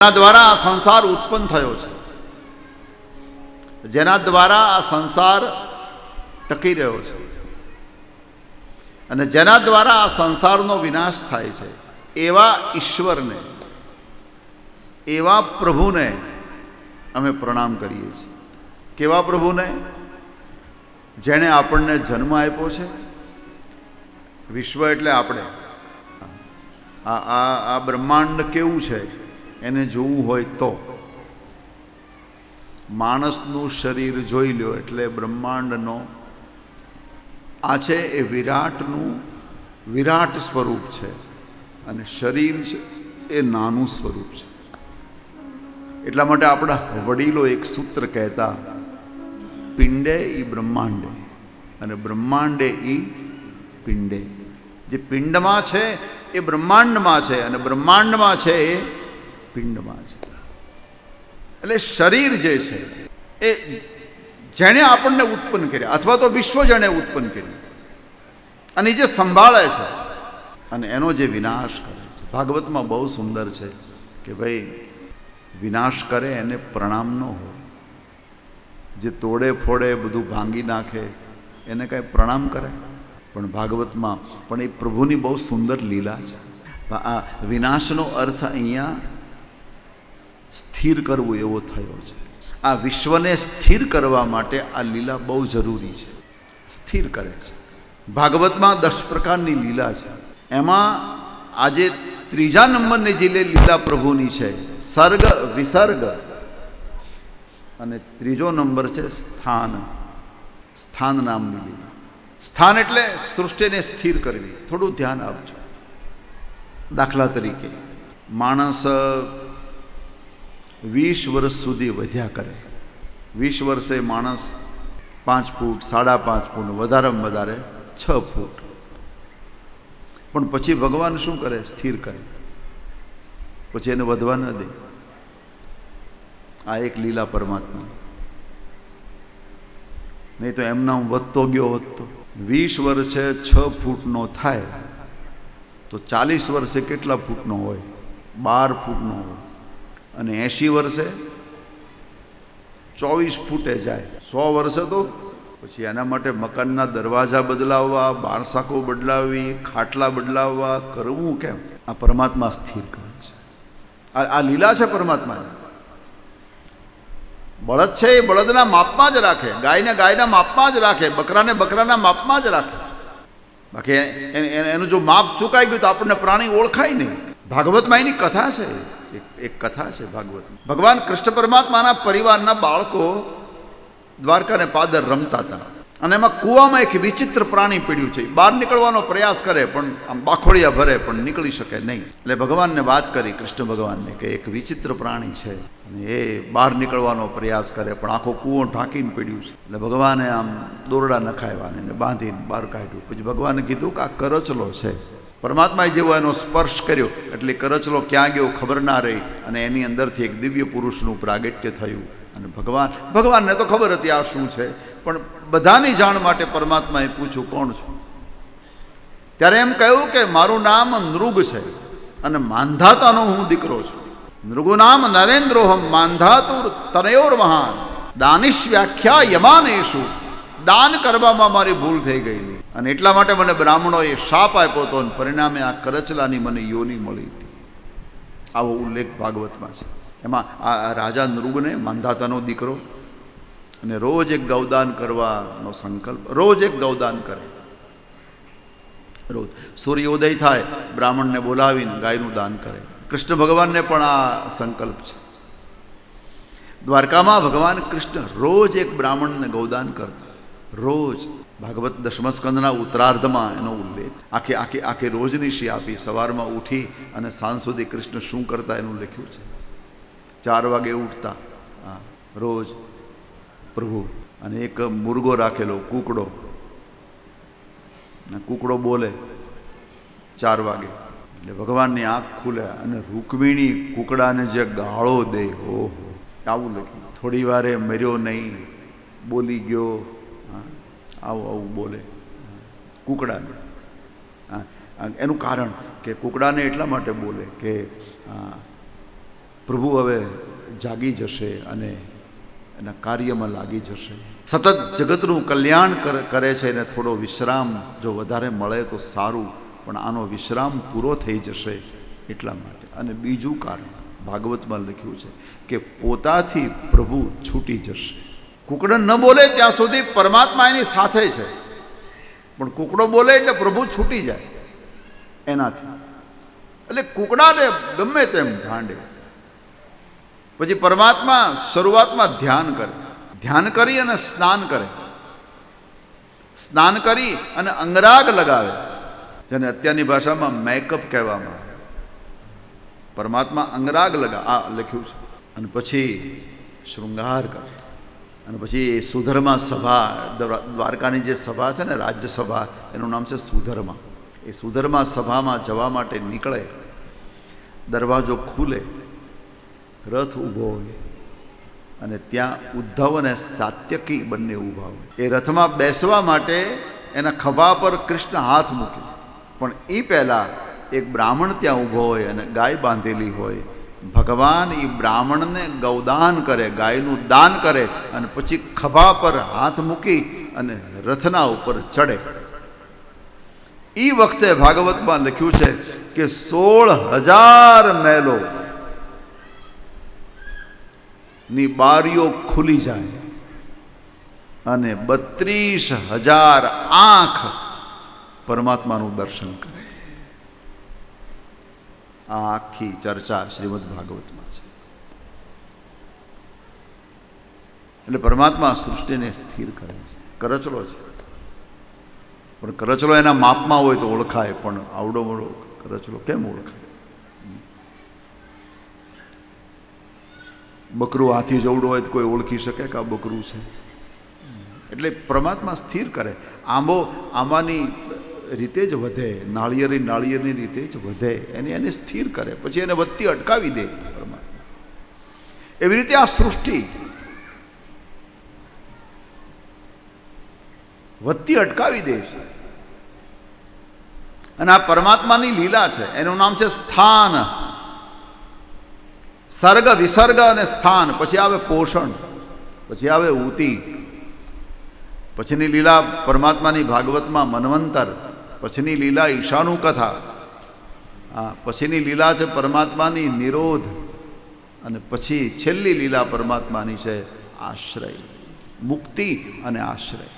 જેના દ્વારા આ સંસાર ઉત્પન્ન થયો છે. જેના દ્વારા આ સંસાર ટકી રહ્યો છે. અને જેના દ્વારા આ સંસારનો વિનાશ થાય છે. એવા ઈશ્વરને, એવા પ્રભુને અમે પ્રણામ કરીએ છીએ. કેવા પ્રભુને? જેણે આપણને જન્મ આપ્યો છે. વિશ્વ એટલે આપણે. આ આ બ્રહ્માંડ કેવું છે? એને જોવું હોય તો. માણસનું શરીર જોઈ લ્યો એટલે બ્રહ્માંડનો આ છે એ વિરાટનું, વિરાટ સ્વરૂપ છે. અને શરીર છે એ નાનું સ્વરૂપ છે. એટલા માટે આપણા વડીલો એક સૂત્ર કહેતા, પિંડે ઈ બ્રહ્માંડે અને બ્રહ્માંડે ઈ પિંડે. જે પિંડમાં છે એ બ્રહ્માંડમાં છે અને બ્રહ્માંડમાં છે એ પિંડમાં છે. એટલે શરીર જે છે, એ જેણે આપણને ઉત્પન્ન કર્યા અથવા તો વિશ્વ જેણે ઉત્પન્ન કર્યું અને જે સંભાળે છે, અને એનો જે વિનાશ કરે છે. ભાગવતમાં બહુ સુંદર છે કે ભાઈ, વિનાશ કરે એને પ્રણામ ન હોય. જે તોડે ફોડે બધું ભાંગી નાખે, એને કાંઈ પ્રણામ કરે. પણ ભાગવતમાં પણ એ પ્રભુની બહુ સુંદર લીલા છે. આ વિનાશનો અર્થ અહીંયા સ્થિર કરવું એવો થયો છે. આ વિશ્વને સ્થિર કરવા માટે આ લીલા બહુ જરૂરી છે. સ્થિર કરે છે. ભાગવતમાં દસ પ્રકારની લીલા છે. એમાં આજે ત્રીજા નંબરની જે લીલા પ્રભુની છે, સર્ગ, વિસર્ગ અને ત્રીજો નંબર છે સ્થાન. સ્થાન નામની લીલા. સ્થાન એટલે સૃષ્ટિને સ્થિર કરવી. થોડું ધ્યાન આપજો. દાખલા તરીકે, માણસ વીસ વર્ષ સુધી વધ્યા કરે. વીસ વર્ષે માણસ પાંચ ફૂટ, સાડા પાંચ ફૂટ, વધારેમાં વધારે છ ફૂટ. પણ પછી ભગવાન શું કરે? સ્થિર કરે. પછી એને વધવા ન દે. આ એક લીલા પરમાત્મા. નહીં તો એમના હું વધતો ગયો હોત તો. વીસ વર્ષે છ ફૂટનો થાય તો ચાલીસ વર્ષે કેટલા ફૂટનો હોય? બાર ફૂટનો હોય. અને એંશી વર્ષે ચોવીસ ફૂટે જાય. સો વર્ષે તો પછી એના માટે મકાનના દરવાજા બદલાવવા બારસાકો બદલાવવી ખાટલા બદલાવવા, કરવું કેમ? આ પરમાત્મા સ્થિર કરે છે. આ લીલા છે પરમાત્માની. બળદ છે એ બળદના માપમાં જ રાખે. ગાયને ગાયના માપમાં જ રાખે. બકરાને બકરાના માપમાં જ રાખે. બાકી એનું જો માપ ચૂકાઈ ગયું તો આપણને પ્રાણી ઓળખાય નહીં. ભાગવતમાં એની કથા છે. એક- કથા છે ભાગવત. ભગવાન કૃષ્ણ પરમાત્માના પરિવારના બાળકો દ્વારકાને પાદર રમતા હતા. અને એમાં કૂવામાં એક વિચિત્ર પ્રાણી પીડ્યું છે. બહાર નીકળવાનો પ્રયાસ કરે, પણ આમ બાખોડિયા ભરે, પણ નીકળી શકે નહીં. એટલે ભગવાનને વાત કરી, કૃષ્ણ ભગવાનને, કે એક વિચિત્ર પ્રાણી છે. અને એ બહાર નીકળવાનો પ્રયાસ કરે, પણ આખો કૂવો ઢાંકીને પીડ્યું છે. એટલે ભગવાને આમ દોરડા નખાવ્યા અને બાંધીને બહાર કાઢ્યું. પછી ભગવાને કીધું કે આ કરચલો છે. પરમાત્માએ જેવો એનો સ્પર્શ કર્યો, એટલે કરચલો ક્યાં ગયો ખબર ના રહી અને એની અંદરથી એક દિવ્ય પુરુષનું પ્રાગટ્ય થયું અને ભગવાન, ભગવાનને તો ખબર હતી આ શું છે, પણ બધાની જાણ માટે પરમાત્માએ પૂછ્યું, કોણ છું? ત્યારે એમ કહ્યું કે મારું નામ નૃગ છે અને માંધાતાનો હું દીકરો છું. નૃગુ નામ નરેન્દ્રોહમ માંધાતુર તનયોર મહાન. દાનિશ વ્યાખ્યા યમાનેશુ. દાન કરવામાં મારી ભૂલ થઈ ગયેલી. અને એટલા માટે મને બ્રાહ્મણોએ શાપ આપ્યો હતો અને પરિણામે આ કરચલાની મને યોની મળી હતી. આવો ઉલ્લેખ ભાગવતમાં છે. એમાં આ રાજા નૃગને માંધાતાનો દીકરો અને રોજ એક ગૌદાન કરવાનો સંકલ્પ, રોજ એક ગૌદાન કરે. રોજ સૂર્યોદય થાય, બ્રાહ્મણને બોલાવીને ગાયનું દાન કરે. કૃષ્ણ ભગવાનને પણ આ સંકલ્પ છે. દ્વારકામાં ભગવાન કૃષ્ણ રોજ એક બ્રાહ્મણને ગૌદાન કરતા. રોજ. ભાગવત દશમસ્કંદના ઉત્તરાર્ધમાં એનો ઉલ્લેખ. આખી આખી આખે રોજની શી આપી સવારમાં ઉઠી અને સાંજ સુધી કૃષ્ણ શું કરતા એનું લખ્યું છે. ચાર વાગે ઉઠતા. રોજ. પ્રભુ, અને એક મુર્ગો રાખેલો, કૂકડો. કૂકડો બોલે, ચાર વાગે. એટલે ભગવાનની આંખ ખુલે અને રૂકમિણી કૂકડાને જે ગાળો દે, ઓહો. આવું લખ્યું. થોડી વારે મર્યો નહીં, બોલી ગયો. આવું આવું બોલે. કૂકડાને. હા, એનું કારણ કે કૂકડાને એટલા માટે બોલે કે પ્રભુ હવે જાગી જશે અને એના કાર્યમાં લાગી જશે. સતત જગતનું કલ્યાણ કર- છે અને થોડો વિશ્રામ જો વધારે મળે તો સારું પણ આનો વિશ્રામ પૂરો થઈ જશે એટલા માટે. અને બીજું કારણ ભાગવતમાં લખ્યું છે કે પોતાથી પ્રભુ છૂટી જશે. કુકડો ન બોલે ત્યાં સુધી પરમાત્મા એની સાથે છે. પણ કુકડો બોલે એટલે પ્રભુ છૂટી જાય એનાથી. એટલે કુકડાને ગમે તેમ ભાંડે પછી પરમાત્મા શરૂઆતમાં ધ્યાન કરે. ધ્યાન કરી અને સ્નાન કરે. સ્નાન કરી અને અંગરાગ લગાવે. જેને અત્યારની ભાષામાં મેકઅપ કહેવામાં આવે. પરમાત્મા અંગરાગ લગા આ લખ્યું છે. અને પછી શૃંગાર કરે. અને પછી સુધર્મા સભા, દ્વાર- દ્વારકાની જે સભા છે ને, રાજ્યસભા, એનું નામ છે સુધર્મા. એ સુધર્મા સભામાં જવા માટે નીકળે, દરવાજો ખુલે, રથ ઊભો હોય, અને ત્યાં ઉદ્ધવ અને સાત્યકી બંને ઊભા હોય. એ રથમાં બેસવા માટે એના ખભા પર કૃષ્ણ હાથ મૂકે. પણ એ પહેલાં એક બ્રાહ્મણ ત્યાં ઊભો હોય અને ગાય બાંધેલી હોય ભગવાન એ બ્રાહ્મણને ગૌદાન કરે, ગાયનું દાન કરે અને પછી ખભા પર હાથ મૂકી અને રથના ઉપર ચડે. એ વખતે ભાગવતમાં લખ્યું છે કે સોળ હજાર મહેલો ની બારીઓ ખુલી જાય અને બત્રીસ હજાર આંખ પરમાત્માનું દર્શન કરે. આ આખી ચર્ચા શ્રીમદ ભાગવતમાં છે. એટલે પરમાત્મા સૃષ્ટિને સ્થિર કરે છે. કરચલો છે. પણ કરચલો એના માપમાં હોય તો ઓળખાય, પણ આવડો મોડો કરચલો કેમ ઓળખાય? બકરું હાથી જવડું હોય તો કોઈ ઓળખી શકે કે આ બકરું છે? એટલે પરમાત્મા સ્થિર કરે. આંબો, આંબાની રીતે જ વધે, નાળિયેરી નાળિયેરની રીતે જ વધે, એને એને સ્થિર કરે, પછી એને વધતી અટકાવી દે પરમાત્મા. એવી રીતે આ સૃષ્ટિ વધતી અટકાવી દે અને આ પરમાત્માની લીલા છે, એનું નામ છે સ્થાન. સર્ગ, વિસર્ગ અને સ્થાન, પછી આવે પોષણ, પછી આવે ઉતી, પછીની લીલા પરમાત્માની ભાગવતમાં મનવંતર. પછીની લીલા ઈશાનું કથા. આ પછીની લીલા છે પરમાત્માની નિરોધ અને પછી છેલ્લી લીલા પરમાત્માની છે આશ્રય. મુક્તિ અને આશ્રય.